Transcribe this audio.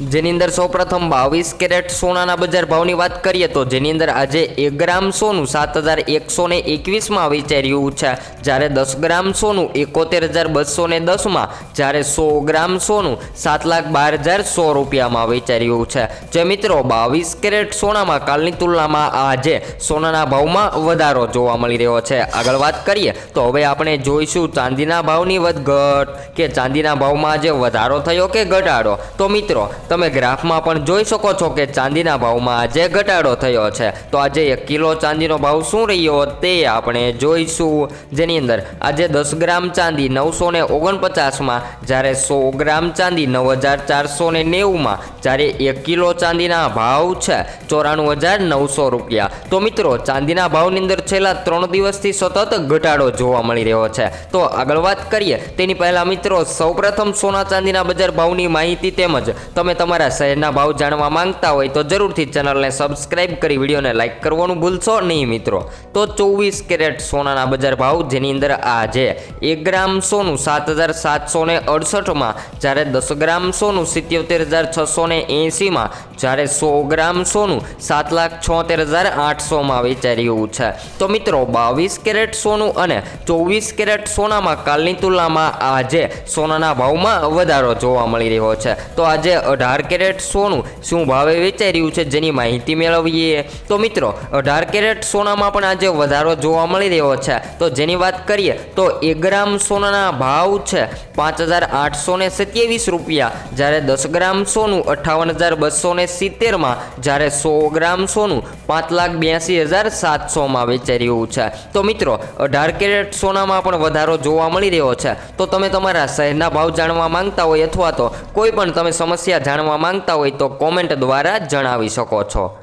જેની અંદર સૌપ્રથમ બાવીસ કેરેટ સોનાના બજાર ભાવની વાત કરીએ તો જેની અંદર આજે એક ગ્રામ સોનું સાત હજાર એકસો ને એકવીસમાં વેચાઈ છે. જ્યારે દસ ગ્રામ સોનું એકોતેર હજાર બસો ને દસમાં, જ્યારે સો ગ્રામ સોનું સાત લાખ બાર હજાર સો રૂપિયામાં વેચાઈ છે. જે મિત્રો બાવીસ કેરેટ સોનામાં કાલની તુલનામાં આજે સોનાના ભાવમાં વધારો જોવા મળી રહ્યો છે. આગળ વાત કરીએ તો હવે આપણે જોઈશું ચાંદીના ભાવની વધઘટ કે ચાંદીના ભાવમાં આજે વધારો થયો કે ઘટાડો? તો મિત્રો તમે ગ્રાફમાં પણ જોઈ શકો છો કે ચાંદીના ભાવમાં આજે ઘટાડો થયો છે. તો આજે એક કિલો ચાંદીનો ભાવ શું રહ્યો તે આપણે જોઈશું. જેની અંદર આજે દસ ગ્રામ ચાંદી નવસો ને ઓગણપચાસમાં, જ્યારે સો ગ્રામ ચાંદી નવ હજાર ચારસો ને નેવુંમાં જ્યારે એક કિલો ચાંદીના ભાવ છે ચોરાણું હજાર નવસો રૂપિયા. તો મિત્રો, ચાંદીના ભાવની અંદર છેલ્લા ત્રણ દિવસથી સતત ઘટાડો જોવા મળી રહ્યો છે. તો આગળ વાત કરીએ. તેની પહેલાં મિત્રો, સૌપ્રથમ સોના ચાંદીના બજાર ભાવની માહિતી તેમજ તમે તમારા શહેરના ભાવ જાણવા માંગતા હોય તો જરૂરથી ચેનલને સબસ્ક્રાઇબ કરી વિડીયોને લાઇક કરવાનું ભૂલશો નહીં મિત્રો. તો ચોવીસ કેરેટ સોનાના બજાર ભાવ જેની અંદર આજે એક ગ્રામ સોનું સાત હજાર સાતસો ને અડસઠમાં, જ્યારે દસ ગ્રામ સોનું સિત્યોતેર હજાર છસો ને એંસીમાં જ્યારે સો ગ્રામ સોનું સાત લાખ છોતેર હજાર આઠસોમાં વેચાઈ રહ્યું છે. તો મિત્રો, બાવીસ કેરેટ સોનું અને ચોવીસ કેરેટ સોનામાં કાલની તુલનામાં આજે સોનાના ભાવમાં વધારો જોવા મળી રહ્યો છે. તો આજે અઢાર કેરેટ સોનું શું ભાવે વેચાઈ રહ્યું છે જેની માહિતી મેળવીએ? તો મિત્રો, અઢાર કેરેટ સોનામાં પણ આજે વધારો જોવા મળી રહ્યો છે. તો જેની વાત કરીએ, તો એક ગ્રામ સોનાના ભાવ છે પાંચ હજાર આઠસો ને સત્યાવીસ રૂપિયા. જ્યારે દસ ગ્રામ સોનું અઠ્ઠાવન હજાર બસો ને સિત્તેરમાં જ્યારે સો ગ્રામ સોનું પાંચ લાખ બ્યાસી હજાર સાતસોમાં વેચાઈ રહ્યું છે. તો મિત્રો, અઢાર કેરેટ સોનામાં પણ વધારો જોવા મળી રહ્યો છે. તો તમે તમારા શહેરના ભાવ જાણવા માંગતા હોય અથવા તો કોઈ પણ તમે સમસ્યા જાણવા માંગતા હોય તો કોમેન્ટ દ્વારા જણાવી શકો છો.